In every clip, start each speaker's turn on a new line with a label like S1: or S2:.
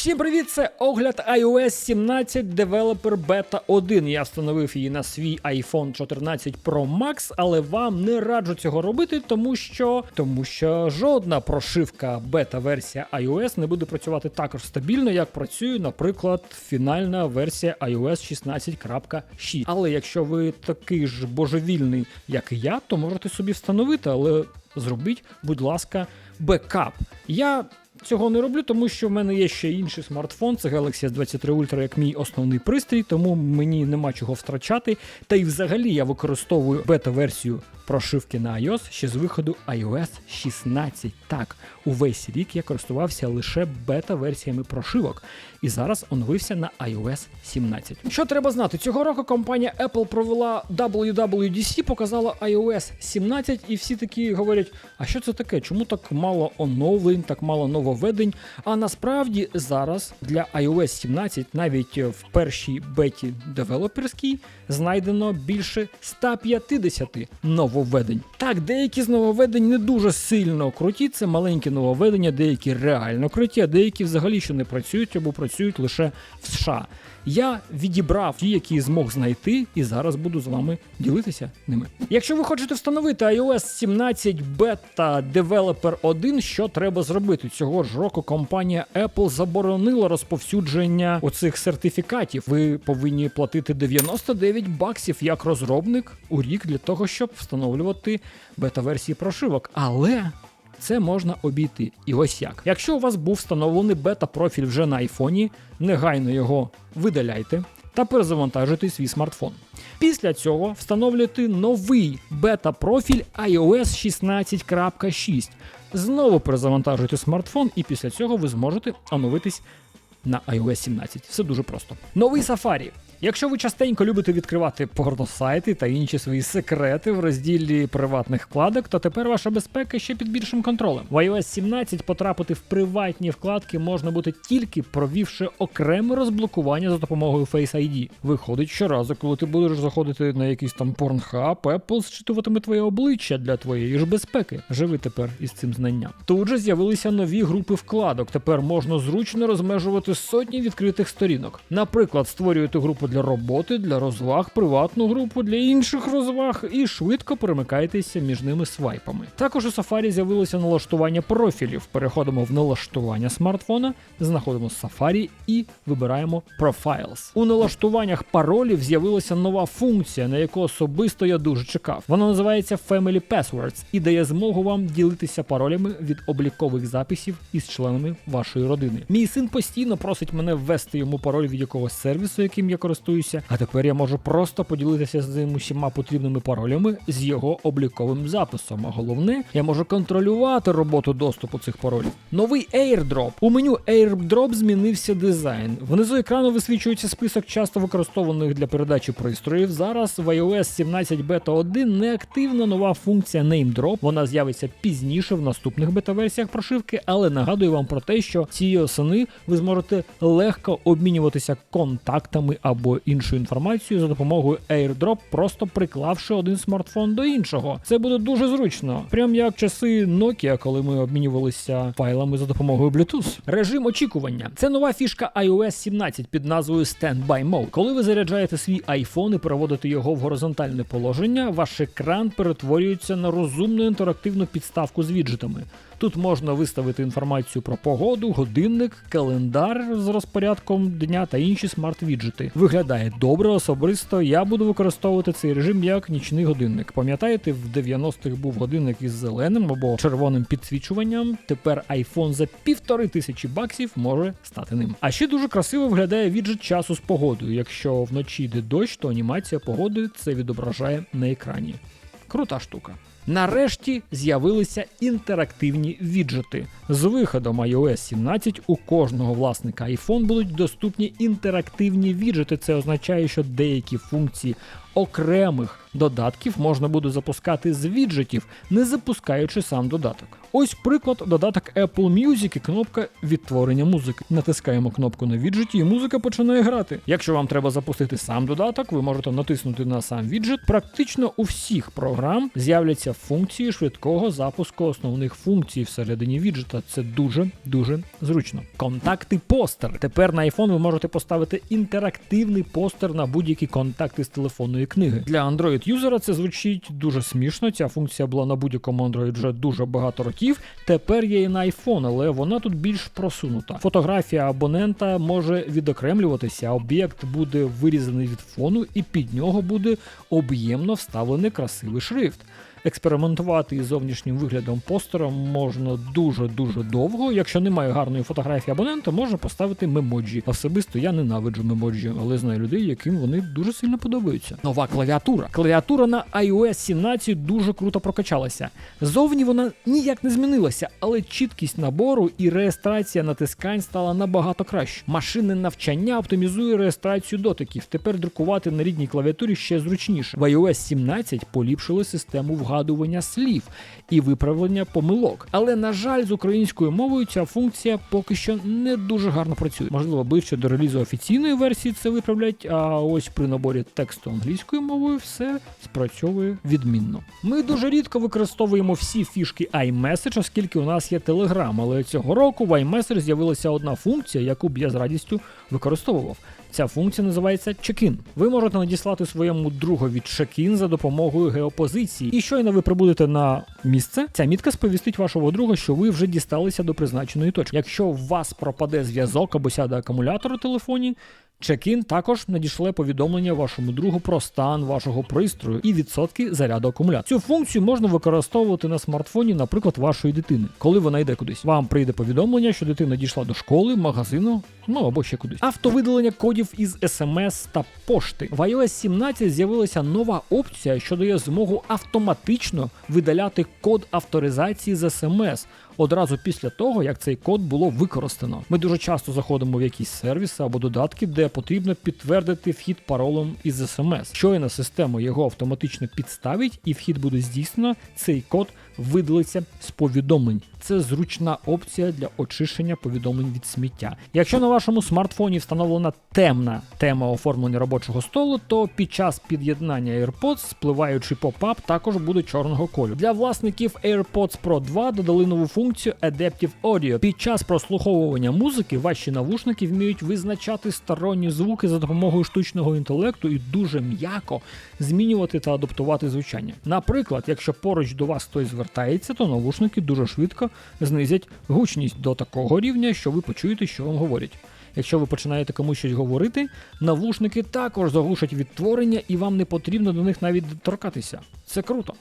S1: Всім привіт! Це огляд iOS 17 Developer Beta 1. Я встановив її на свій iPhone 14 Pro Max, але вам не раджу цього робити, тому що тому що жодна прошивка бета-версія iOS не буде працювати також стабільно, як працює, наприклад, фінальна версія iOS 16.6. Але якщо ви такий ж божевільний, як і я, то можете собі встановити, але зробіть, будь ласка, бекап. Я Цього не роблю, тому що в мене є ще інший смартфон, це Galaxy S23 Ultra як мій основний пристрій, тому мені нема чого втрачати. Та й взагалі я використовую бета-версію прошивки на iOS ще з виходу iOS 16. Так, увесь рік я користувався лише бета-версіями прошивок, і зараз оновився на iOS 17. Що треба знати? Цього року компанія Apple провела WWDC, показала iOS 17, і всі такі говорять: а що це таке? Чому так мало оновлень, так мало нововведень? А насправді зараз для iOS 17, навіть в першій беті девелоперській, знайдено більше 150 нововведень. Так, деякі з нововведень не дуже сильно круті, це маленькі нововведення, деякі реально круті, а деякі взагалі ще не працюють або працюють лише в США. Я відібрав ті, які змог знайти, і зараз буду з вами ділитися ними. Якщо ви хочете встановити iOS 17 Beta Developer 1, що треба зробити? Цього ж року компанія Apple заборонила розповсюдження оцих сертифікатів. Ви повинні платити 99 баксів як розробник у рік для того, щоб встановлювати бета-версії прошивок. Але це можна обійти. І ось як. Якщо у вас був встановлений бета-профіль вже на айфоні, негайно його видаляйте та перезавантажити свій смартфон. Після цього встановлюйте новий бета-профіль iOS 16.6. Знову перезавантажуйте смартфон, і після цього ви зможете оновитись на iOS 17. Все дуже просто. Новий Safari. Якщо ви частенько любите відкривати порносайти та інші свої секрети в розділі приватних вкладок, то тепер ваша безпека ще під більшим контролем. В iOS 17 потрапити в приватні вкладки можна буде тільки провівши окреме розблокування за допомогою Face ID. Виходить, щоразу, коли ти будеш заходити на якийсь там порнхаб, Apple зчитуватиме твоє обличчя для твоєї ж безпеки. Живи тепер із цим знанням. Тут же з'явилися нові групи вкладок. Тепер можна зручно розмежувати сотні відкритих сторінок. Наприклад, створюєте групу для роботи, для розваг, приватну групу для інших розваг і швидко перемикаєтеся між ними свайпами. Також у Safari з'явилося налаштування профілів. Переходимо в налаштування смартфона, знаходимо Safari і вибираємо Profiles. У налаштуваннях паролів з'явилася нова функція, на яку особисто я дуже чекав. Вона називається Family Passwords і дає змогу вам ділитися паролями від облікових записів із членами вашої родини. Мій син постійно просить мене ввести йому пароль від якогось сервісу, яким я користуюся, а тепер я можу просто поділитися з ним усіма потрібними паролями з його обліковим записом. А головне, я можу контролювати роботу доступу цих паролів. Новий AirDrop. У меню AirDrop змінився дизайн. Внизу екрану висвічується список часто використованих для передачі пристроїв. Зараз в iOS 17 Beta 1 неактивна нова функція NameDrop. Вона з'явиться пізніше в наступних бета-версіях прошивки, але нагадую вам про те, що цієї осени ви зможете легко обмінюватися контактами або іншою інформацією за допомогою AirDrop, просто приклавши один смартфон до іншого. Це буде дуже зручно, прям як часи Nokia, коли ми обмінювалися файлами за допомогою Bluetooth. Режим очікування це нова фішка iOS 17 під назвою Standby Mode. Коли ви заряджаєте свій iPhone і переводите його в горизонтальне положення, ваш екран перетворюється на розумну інтерактивну підставку з віджитами. Тут можна виставити інформацію про погоду, годинник, календар з розпорядком дня та інші смарт-віджити. Виглядає добре, особисто я буду використовувати цей режим як нічний годинник. Пам'ятаєте, в 90-х був годинник із зеленим або червоним підсвічуванням. Тепер iPhone за півтори тисячі баксів може стати ним. А ще дуже красиво виглядає віджит часу з погодою. Якщо вночі йде дощ, то анімація погоди це відображає на екрані. Крута штука. Нарешті з'явилися інтерактивні віджити. З виходом iOS 17 у кожного власника iPhone будуть доступні інтерактивні віджити. Це означає, що деякі функції окремих додатків можна буде запускати з віджитів, не запускаючи сам додаток. Ось приклад додаток Apple Music і кнопка відтворення музики. Натискаємо кнопку на віджиті, і музика починає грати. Якщо вам треба запустити сам додаток, ви можете натиснути на сам віджит. Практично у всіх програм з'являться функції швидкого запуску основних функцій всередині віджета. Це дуже дуже зручно. Контакти постер. Тепер на iPhone ви можете поставити інтерактивний постер на будь-які контакти з телефонної книги. Для Android юзера це звучить дуже смішно. Ця функція була на будь-якому Android вже дуже багато років. Тепер є і на iPhone, але вона тут більш просунута. Фотографія абонента може відокремлюватися, об'єкт буде вирізаний від фону, і під нього буде об'ємно вставлений красивий шрифт. Експериментувати із зовнішнім виглядом постера можна дуже-дуже довго. Якщо немає гарної фотографії абонента, можна поставити мемоджі. Особисто я ненавиджу мемоджі, але знаю людей, яким вони дуже сильно подобаються. Нова клавіатура. Клавіатура на iOS 17 дуже круто прокачалася. Зовні вона ніяк не змінилася, але чіткість набору і реєстрація натискань стала набагато краще. Машинне навчання оптимізує реєстрацію дотиків. Тепер друкувати на рідній клавіатурі ще зручніше. В iOS 17 поліпшили систему вгадування слів і виправлення помилок. Але на жаль, з українською мовою ця функція поки що не дуже гарно працює. Можливо, ближче до релізу офіційної версії це виправлять. А ось при наборі тексту англійською мовою все спрацьовує відмінно. Ми дуже рідко використовуємо всі фішки iMessage, оскільки у нас є Telegram, але цього року в iMessage з'явилася одна функція, яку б я з радістю використовував. Ця функція називається check-in. Ви можете надіслати своєму другові check-in за допомогою геопозиції. І щойно ви прибудете на місце, ця мітка сповістить вашого друга, що ви вже дісталися до призначеної точки. Якщо у вас пропаде зв'язок або сяде акумулятор у телефоні. Check-in також надішле повідомлення вашому другу про стан вашого пристрою і відсотки заряду акумулятора. Цю функцію можна використовувати на смартфоні, наприклад, вашої дитини, коли вона йде кудись. Вам прийде повідомлення, що дитина дійшла до школи, магазину, ну або ще кудись. Автовидалення кодів із SMS та пошти. В iOS 17 з'явилася нова опція, що дає змогу автоматично видаляти код авторизації з SMS одразу після того, як цей код було використано. Ми дуже часто заходимо в якісь сервіси або додатки, де потрібно підтвердити вхід паролом із SMS. Щойно система його автоматично підставить, і вхід буде здійснено, цей код видалиться з повідомлень. Це зручна опція для очищення повідомлень від сміття. Якщо на вашому смартфоні встановлена темна тема оформлення робочого столу, то під час під'єднання AirPods спливаючий поп-ап також буде чорного кольору. Для власників AirPods Pro 2 додали нову функцію Adaptive Audio. Під час прослуховування музики ваші навушники вміють визначати сторонні звуки за допомогою штучного інтелекту і дуже м'яко змінювати та адаптувати звучання. Наприклад, якщо поруч до вас хтось звертається, то навушники дуже швидко знизять гучність до такого рівня, що ви почуєте, що вам говорять. Якщо ви починаєте комусь щось говорити, навушники також заглушать відтворення, і вам не потрібно до них навіть торкатися. Це круто.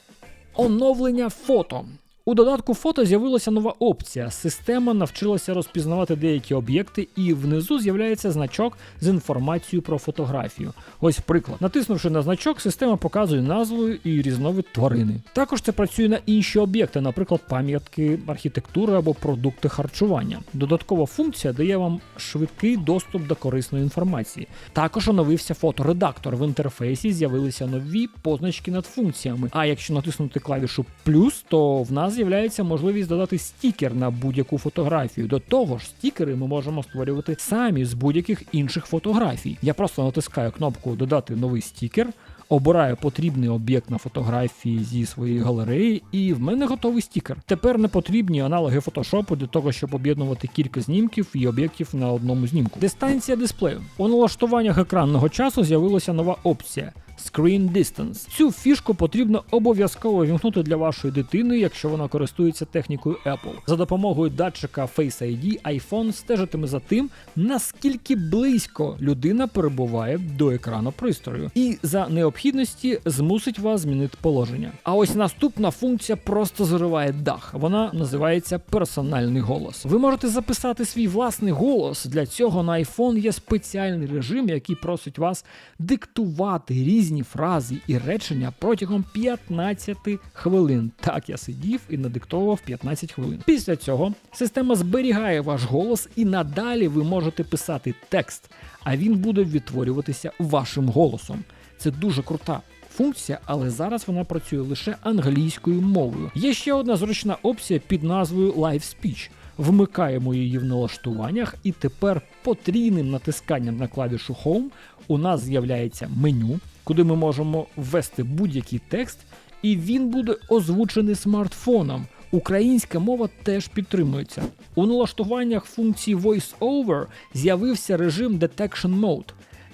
S1: Оновлення фото. У додатку фото з'явилася нова опція. Система навчилася розпізнавати деякі об'єкти, і внизу з'являється значок з інформацією про фотографію. Ось приклад. Натиснувши на значок, система показує назву і різновид тварини. Також це працює на інші об'єкти, наприклад, пам'ятки архітектури або продукти харчування. Додаткова функція дає вам швидкий доступ до корисної інформації. Також оновився фоторедактор. В інтерфейсі з'явилися нові позначки над функціями. А якщо натиснути клавішу плюс, то в нас з'являється можливість додати стікер на будь-яку фотографію. До того ж, стікери ми можемо створювати самі з будь-яких інших фотографій. Я просто натискаю кнопку Додати новий стікер. Обираю потрібний об'єкт на фотографії зі своєї галереї, і в мене готовий стікер. Тепер не потрібні аналоги фотошопу для того, щоб об'єднувати кілька знімків і об'єктів на одному знімку. Дистанція дисплею. У налаштуваннях екранного часу з'явилася нова опція. Screen Distance. Цю фішку потрібно обов'язково вімкнути для вашої дитини, якщо вона користується технікою Apple. За допомогою датчика Face ID iPhone стежитиме за тим, наскільки близько людина перебуває до екрану пристрою, і за необхідності змусить вас змінити положення. А ось наступна функція просто зариває дах. Вона називається персональний голос. Ви можете записати свій власний голос. Для цього на iPhone є спеціальний режим, який просить вас диктувати різні різні фрази і речення протягом 15 хвилин. Так я сидів і надиктовував 15 хвилин. Після цього система зберігає ваш голос, і надалі ви можете писати текст, а він буде відтворюватися вашим голосом. Це дуже крута. Функція, але зараз вона працює лише англійською мовою. Є ще одна зручна опція під назвою Live Speech. Вмикаємо її в налаштуваннях, і тепер потрійним натисканням на клавішу Home у нас з'являється меню, куди ми можемо ввести будь-який текст і він буде озвучений смартфоном. Українська мова теж підтримується. У налаштуваннях функції VoiceOver з'явився режим Detection Mode.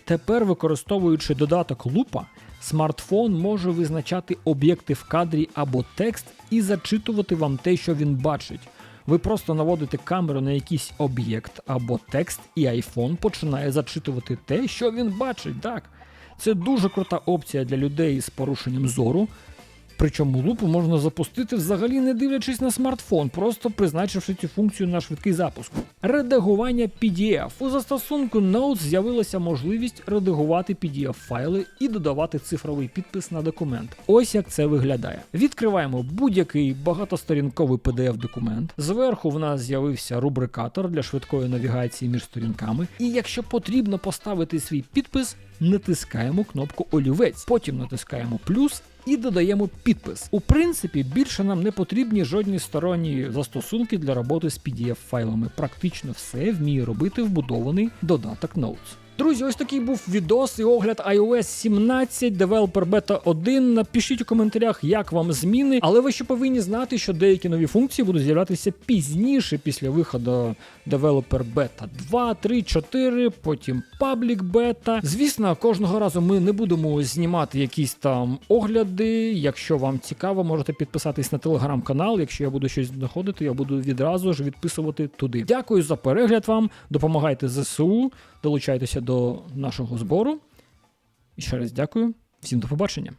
S1: Тепер, використовуючи додаток лупа, смартфон може визначати об'єкти в кадрі або текст і зачитувати вам те, що він бачить. Ви просто наводите камеру на якийсь об'єкт або текст, і iPhone починає зачитувати те, що він бачить. Так, це дуже крута опція для людей з порушенням зору. Причому лупу можна запустити взагалі не дивлячись на смартфон, просто призначивши цю функцію на швидкий запуск. Редагування PDF. У застосунку Notes з'явилася можливість редагувати PDF-файли і додавати цифровий підпис на документ. Ось як це виглядає. Відкриваємо будь-який багатосторінковий PDF-документ. Зверху в нас з'явився рубрикатор для швидкої навігації між сторінками. І якщо потрібно поставити свій підпис, натискаємо кнопку Олівець, потім натискаємо плюс і додаємо підпис. У принципі, більше нам не потрібні жодні сторонні застосунки для роботи з PDF-файлами. Практично все вміє робити вбудований додаток Notes. Друзі, ось такий був відос і огляд iOS 17 Developer Beta 1. Напишіть у коментарях, як вам зміни, але ви ще повинні знати, що деякі нові функції будуть з'являтися пізніше після виходу Developer Beta 2, 3, 4, потім Public Beta. Звісно, кожного разу ми не будемо знімати якісь там огляди. Якщо вам цікаво, можете підписатись на телеграм-канал. Якщо я буду щось знаходити, я буду відразу ж відписувати туди. Дякую за перегляд вам. Допомагайте ЗСУ, долучайтеся до нашого збору. І ще раз дякую. Всім до побачення.